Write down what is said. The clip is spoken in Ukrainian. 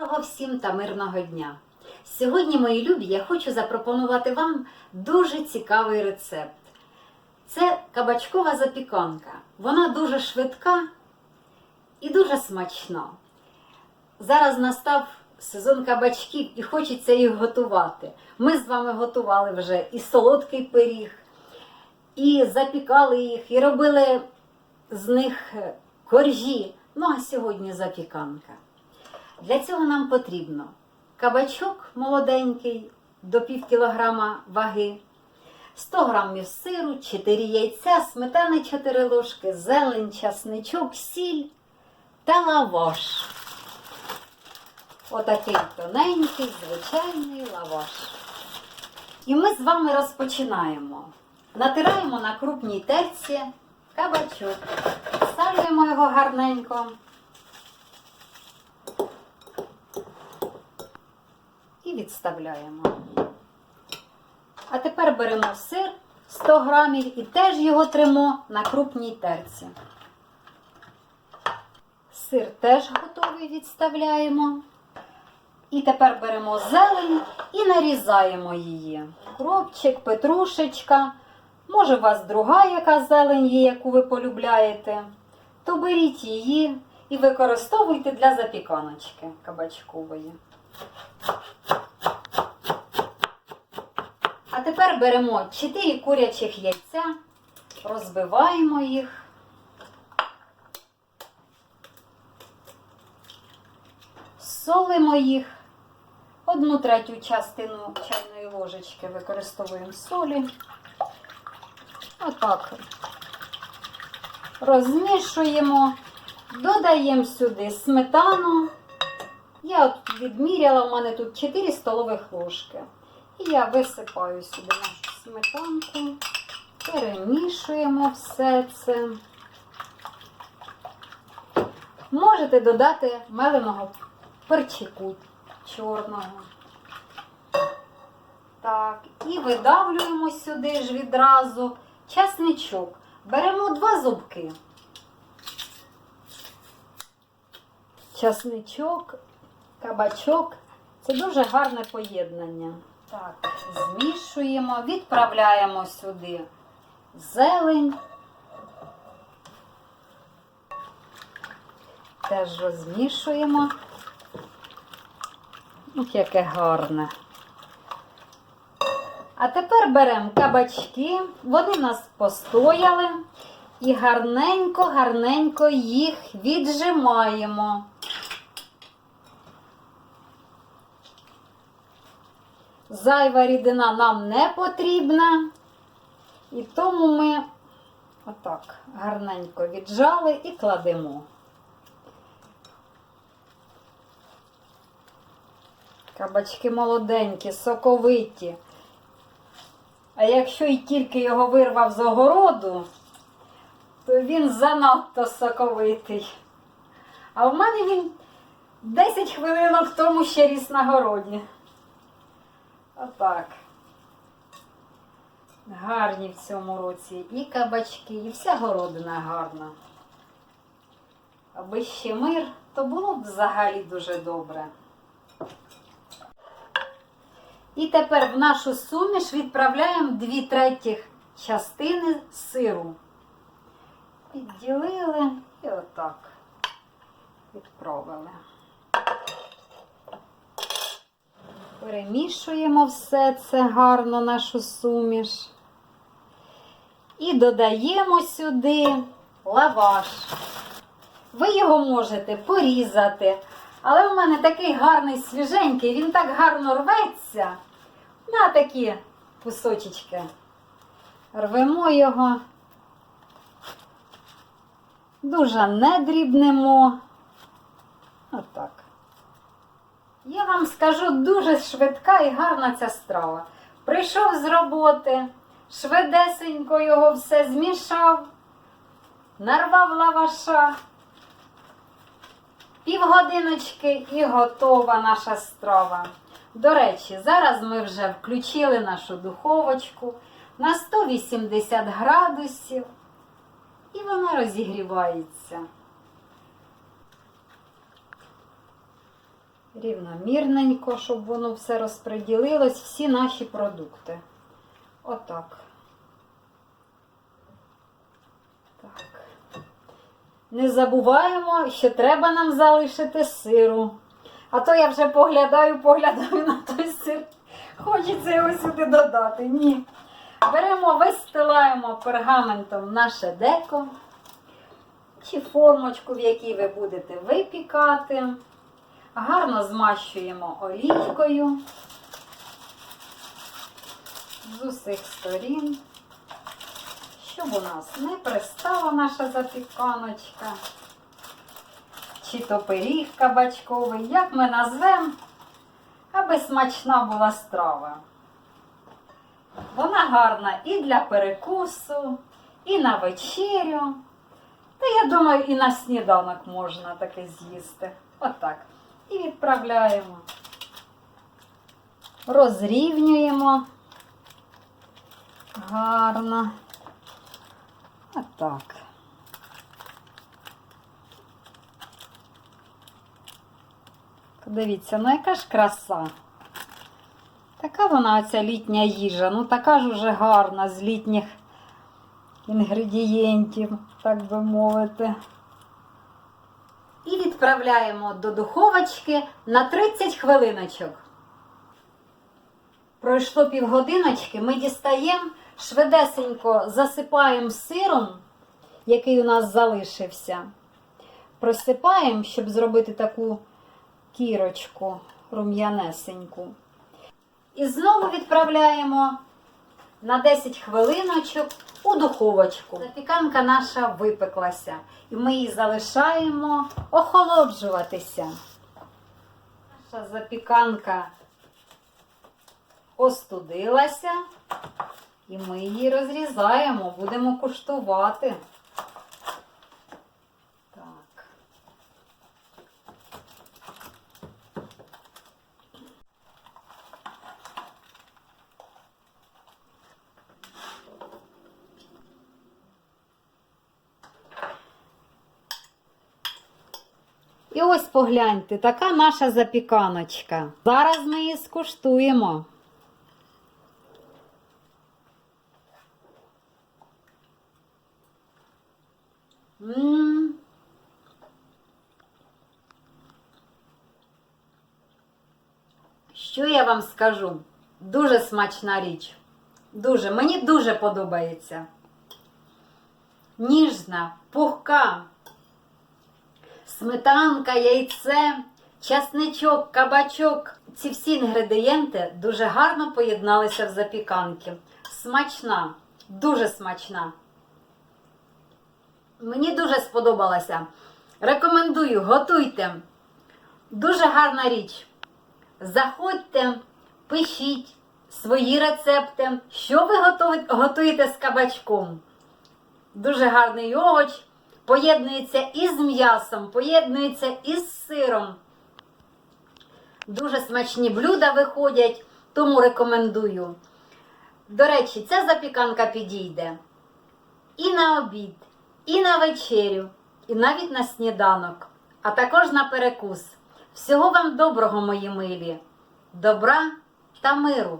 Доброго всім та мирного дня! Сьогодні, мої любі, я хочу запропонувати вам дуже цікавий рецепт. Це кабачкова запіканка. Вона дуже швидка і дуже смачна. Зараз настав сезон кабачків і хочеться їх готувати. Ми з вами готували вже і солодкий пиріг, і запікали їх, і робили з них коржі. Ну а сьогодні запіканка. Для цього нам потрібно кабачок молоденький до пів кілограма ваги, 100 грамів сиру, 4 яйця, сметани 4 ложки, зелень, часничок, сіль та лаваш. Отакий тоненький, звичайний лаваш. І ми з вами розпочинаємо. Натираємо на крупній терці кабачок, ставимо його гарненько. І відставляємо. А тепер беремо сир 100 грамів і теж його тримо на крупній терці. Сир теж готовий відставляємо. І тепер беремо зелень і нарізаємо її. Кропчик, петрушечка. Може, у вас друга яка зелень є, яку ви полюбляєте, то беріть її і використовуйте для запіканочки кабачкової. А тепер беремо 4 курячих яйця, розбиваємо їх. Солимо їх. Одну третю частину чайної ложечки використовуємо солі. Отак. Розмішуємо, додаємо сюди сметану. Я от відміряла, у мене тут 4 столових ложки. І я висипаю сюди нашу сметанку, перемішуємо все це. Можете додати меленого перчику чорного. Так, і видавлюємо сюди ж відразу часничок. Беремо два зубки. Часничок, кабачок це дуже гарне поєднання. Так, змішуємо, відправляємо сюди зелень. Теж розмішуємо. Ох, яке гарне. А тепер беремо кабачки, вони нас постояли і гарненько-гарненько їх віджимаємо. Зайва рідина нам не потрібна, і тому ми отак гарненько віджали і кладемо. Кабачки молоденькі, соковиті. А якщо і тільки його вирвав з огороду, то він занадто соковитий. А в мене він 10 хвилинок тому ще ріс на городі. Отак. Гарні в цьому році і кабачки, і вся городина гарна. Аби ще мир, то було б взагалі дуже добре. І тепер в нашу суміш відправляємо 2 третіх частини сиру. Підділили і отак відправили. Перемішуємо все це гарно, нашу суміш. І додаємо сюди лаваш. Ви його можете порізати. Але в мене такий гарний свіженький, він так гарно рветься. На такі кусочечки. Рвемо його. Дуже не дрібнемо. Отак. Я вам скажу дуже швидка і гарна ця страва. Прийшов з роботи, швидесенько його все змішав, нарвав лаваша. Півгодиночки і готова наша страва. До речі, зараз ми вже включили нашу духовочку на 180 градусів і вона розігрівається. Рівномірненько, щоб воно все розподілилось, всі наші продукти. Отак. Так. Не забуваємо, що треба нам залишити сиру. А то я вже поглядаю, поглядаю на той сир. Хочеться його сюди додати. Ні. Беремо, вистилаємо пергаментом наше деко чи формочку, в якій ви будете випікати. Гарно змащуємо олійкою з усіх сторін, щоб у нас не пристала наша запіканочка, чи то пиріг кабачковий, як ми назвемо, аби смачна була страва. Вона гарна і для перекусу, і на вечерю. Та я думаю, і на сніданок можна таке з'їсти. Отак. І відправляємо. Розрівнюємо. Гарно. Отак. Подивіться, ну яка ж краса. Така вона ця літня їжа, ну така ж уже гарна з літніх інгредієнтів, так би мовити. І відправляємо до духовочки на 30 хвилиночок. Пройшло півгодиночки, ми дістаємо, швидесенько засипаємо сиром, який у нас залишився. Просипаємо, щоб зробити таку кірочку рум'янесеньку. І знову відправляємо на 10 хвилиночок у духовочку. Запіканка наша випеклася, і ми її залишаємо охолоджуватися. Наша запіканка остудилася, і ми її розрізаємо, будемо куштувати. Так. І ось погляньте, така наша запіканочка. Зараз ми її скуштуємо. М. Що я вам скажу? Дуже смачна річ. Дуже, мені дуже подобається. Ніжна, пухка, сметанка, яйце, часничок, кабачок. Ці всі інгредієнти дуже гарно поєдналися в запіканки. Смачна, дуже смачна. Мені дуже сподобалася. Рекомендую, готуйте. Дуже гарна річ. Заходьте, пишіть свої рецепти, що ви готуєте з кабачком. Дуже гарний овоч. Поєднується із м'ясом, поєднується із сиром. Дуже смачні блюда виходять, тому рекомендую. До речі, ця запіканка підійде і на обід, і на вечерю, і навіть на сніданок, а також на перекус. Всього вам доброго, мої милі, добра та миру!